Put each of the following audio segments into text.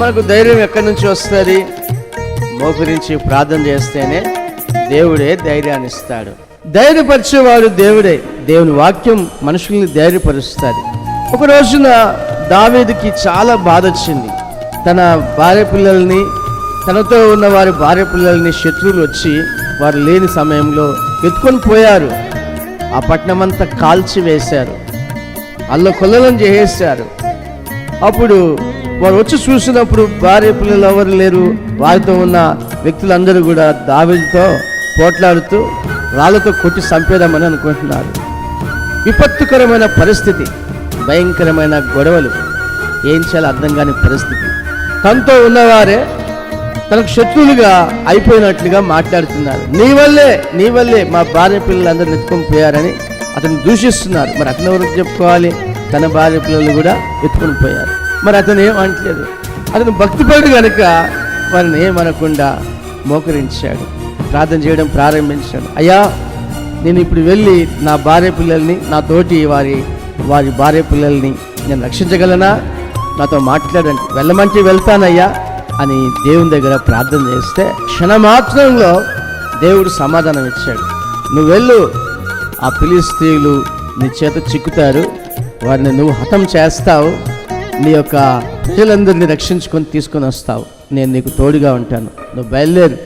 మనకు ధైర్యం ఎక్కడి నుంచి వస్తుంది? మోకరించి ప్రార్థన చేస్తేనే దేవుడే ధైర్యాన్ని ఇస్తాడు. ధైర్యపరిచేవాడు దేవుడే. దేవుని వాక్యం మనుషుల్ని ధైర్యపరుస్తుంది. ఒక రోజున దావేదికి చాలా బాధ వచ్చింది. తన భార్య పిల్లల్ని తనతో ఉన్న వారి భార్య పిల్లల్ని శత్రువులు వచ్చి వారు లేని సమయంలో ఎత్తుకొని పోయారు. ఆ పట్టణం అంతా కాల్చి వేశారు అల్ల కొల్లలను చేసేశారు. అప్పుడు వారు వచ్చి చూసినప్పుడు భార్య పిల్లలు ఎవరు లేరు. వారితో ఉన్న వ్యక్తులందరూ కూడా దావితో పోట్లాడుతూ రాళ్ళతో కొట్టి చంపేదామని అనుకుంటున్నారు. విపత్తుకరమైన పరిస్థితి భయంకరమైన గొడవలు ఏం చేయాలో అర్థం కాని పరిస్థితి. తనతో ఉన్నవారే తనకు శత్రువులుగా అయిపోయినట్లుగా మాట్లాడుతున్నారు. నీ వల్లే నీ వల్లే మా భార్య పిల్లలందరూ నెత్తుకొని పోయారని అతను దూషిస్తున్నారు. మరి అతను ఎవరికి చెప్పుకోవాలి? తన భార్య పిల్లలు కూడా ఎత్తుకొని పోయారు. మరి అతను ఏమంటలేదు అతను భక్తిపరుడు కనుక వారిని ఏమనకుండా మోకరించాడు. ప్రార్థన చేయడం ప్రారంభించాడు. అయ్యా నేను ఇప్పుడు వెళ్ళి నా భార్య పిల్లల్ని నా తోటి వారి వారి భార్య పిల్లల్ని నేను రక్షించగలనా? నాతో మాట్లాడండి. వెళ్ళమంటే వెళ్తానయ్యా అని దేవుని దగ్గర ప్రార్థన చేస్తే క్షణమాత్రంలో దేవుడు సమాధానం ఇచ్చాడు. నువ్వు వెళ్ళు. ఆ ఫిలిస్తీన్లు నీ చేత చిక్కుతారు. వారిని నువ్వు హతం చేస్తావు. నీ యొక్క ప్రజలందరినీ రక్షించుకొని తీసుకొని వస్తావు. నేను నీకు తోడుగా ఉంటాను. నువ్వు బయలుదేరు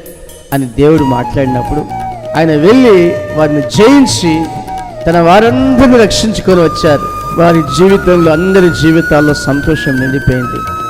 అని దేవుడు మాట్లాడినప్పుడు ఆయన వెళ్ళి వారిని జయించి తన వారందరిని రక్షించుకొని వచ్చారు. వారి జీవితంలో అందరి జీవితాల్లో సంతోషం నిండిపోయింది.